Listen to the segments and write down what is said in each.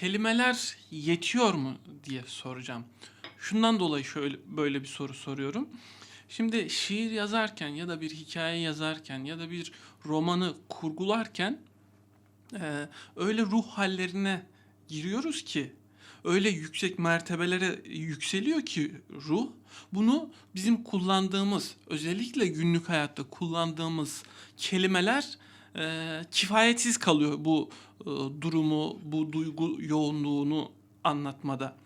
kelimeler yetiyor mu diye soracağım. Şundan dolayı şöyle böyle bir soru soruyorum. Şimdi şiir yazarken ya da bir hikaye yazarken ya da bir romanı kurgularken e, öyle ruh hallerine giriyoruz ki öyle yüksek mertebelere yükseliyor ki ruh bunu bizim kullandığımız özellikle günlük hayatta kullandığımız kelimeler e, kifayetsiz kalıyor bu e, durumu, bu duygu yoğunluğunu anlatmada.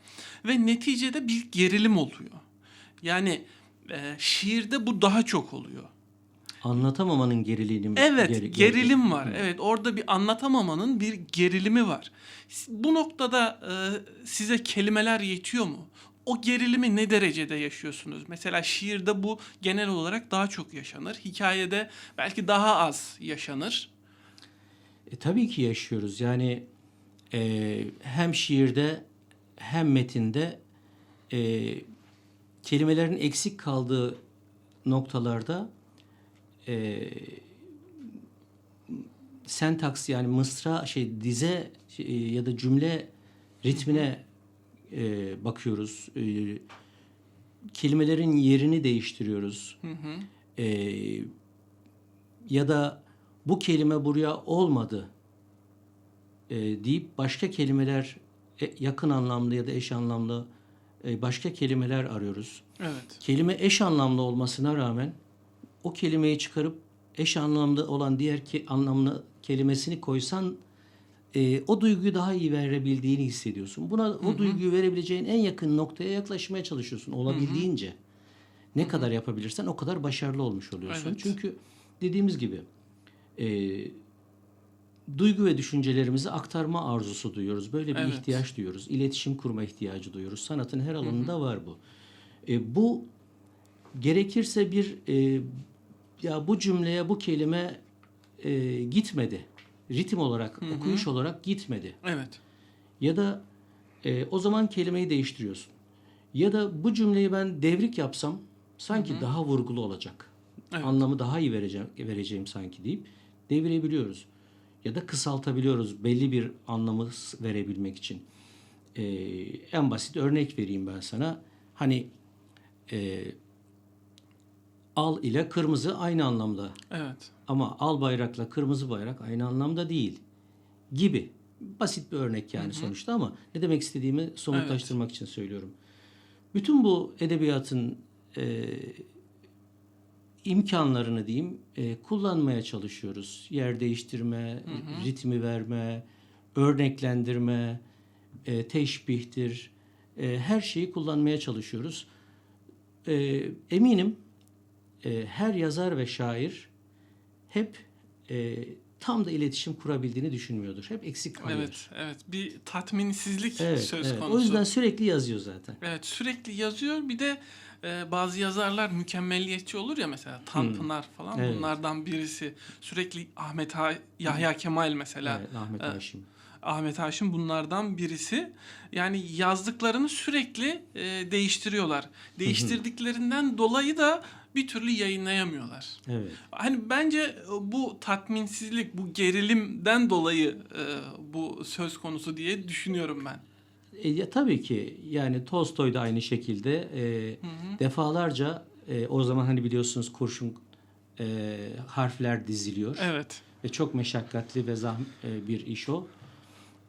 Ve neticede bir gerilim oluyor. Yani e, şiirde bu daha çok oluyor. Anlatamamanın gerilimi. Evet, geri- gerilim geri- var. Evet, orada bir anlatamamanın bir gerilimi var. Bu noktada e, size kelimeler yetiyor mu? O gerilimi ne derecede yaşıyorsunuz? Mesela şiirde bu genel olarak daha çok yaşanır. Hikayede belki daha az yaşanır. E, tabii ki yaşıyoruz. Yani e, hem şiirde hem metinde e, kelimelerin eksik kaldığı noktalarda e, sentaks yani mısra şey dize e, ya da cümle ritmine e, bakıyoruz. E, kelimelerin yerini değiştiriyoruz. Hı hı. E, ya da bu kelime buraya olmadı e, deyip başka kelimeler e, yakın anlamlı ya da eş anlamlı e, başka kelimeler arıyoruz. Evet. Kelime eş anlamlı olmasına rağmen o kelimeyi çıkarıp eş anlamlı olan diğer ki anlamlı kelimesini koysan e, o duyguyu daha iyi verebildiğini hissediyorsun. Buna o duyguyu verebileceğin en yakın noktaya yaklaşmaya çalışıyorsun olabildiğince. Ne kadar yapabilirsen o kadar başarılı olmuş oluyorsun. Evet. Çünkü dediğimiz gibi e, duygu ve düşüncelerimizi aktarma arzusu duyuyoruz. Böyle bir Evet. ihtiyaç duyuyoruz. İletişim kurma ihtiyacı duyuyoruz. Sanatın her alanında var bu. E, bu gerekirse bir e, ya bu cümleye bu kelime e, gitmedi. Ritim olarak, okuyuş olarak gitmedi. Evet. Ya da e, o zaman kelimeyi değiştiriyorsun. Ya da bu cümleyi ben devrik yapsam sanki daha vurgulu olacak. Evet. Anlamı daha iyi vereceğim, vereceğim sanki deyip devirebiliyoruz. Ya da kısaltabiliyoruz belli bir anlamı verebilmek için. E, en basit örnek vereyim ben sana. Hani e, al ile kırmızı aynı anlamda Evet. ama al bayrakla kırmızı bayrak aynı anlamda değil gibi. Basit bir örnek yani sonuçta ama ne demek istediğimi somutlaştırmak için söylüyorum. Bütün bu edebiyatın e, imkanlarını diyeyim e, kullanmaya çalışıyoruz. Yer değiştirme, ritmi verme, örneklendirme, e, teşbihtir. E, her şeyi kullanmaya çalışıyoruz. E, eminim e, her yazar ve şair hep e, tam da iletişim kurabildiğini düşünmüyordur. Hep eksik kalıyor. Evet. Evet. Bir tatminsizlik Evet, söz evet. konusu. O yüzden sürekli yazıyor zaten. Evet sürekli yazıyor. Bir de e, bazı yazarlar mükemmelliyetçi olur ya mesela Tanpınar falan Hmm. Evet. bunlardan birisi. Sürekli Ahmet ha Yahya Kemal mesela. Evet, Ahmet e, Haşim. Ahmet Haşim bunlardan birisi. Yani yazdıklarını sürekli e, değiştiriyorlar. Değiştirdiklerinden dolayı da bir türlü yayınlayamıyorlar. Evet. Hani bence bu tatminsizlik, bu gerilimden dolayı e, bu söz konusu diye düşünüyorum ben. E, ya, tabii ki yani Tolstoy da aynı şekilde e, defalarca e, o zaman hani biliyorsunuz kurşun e, harfler diziliyor. Evet. ve çok meşakkatli ve zahm e, bir iş o.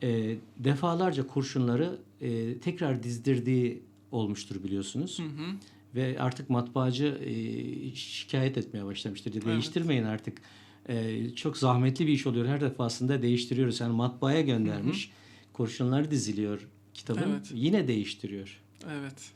E, defalarca kurşunları e, tekrar dizdirdiği olmuştur biliyorsunuz. Hı hı. Ve artık matbaacı e, şikayet etmeye başlamıştır. Dedi, Değiştirmeyin artık. E, çok zahmetli bir iş oluyor. Her defasında değiştiriyoruz. Yani matbaaya göndermiş. Kurşunlar diziliyor kitabın. Evet. Yine değiştiriyor. Evet.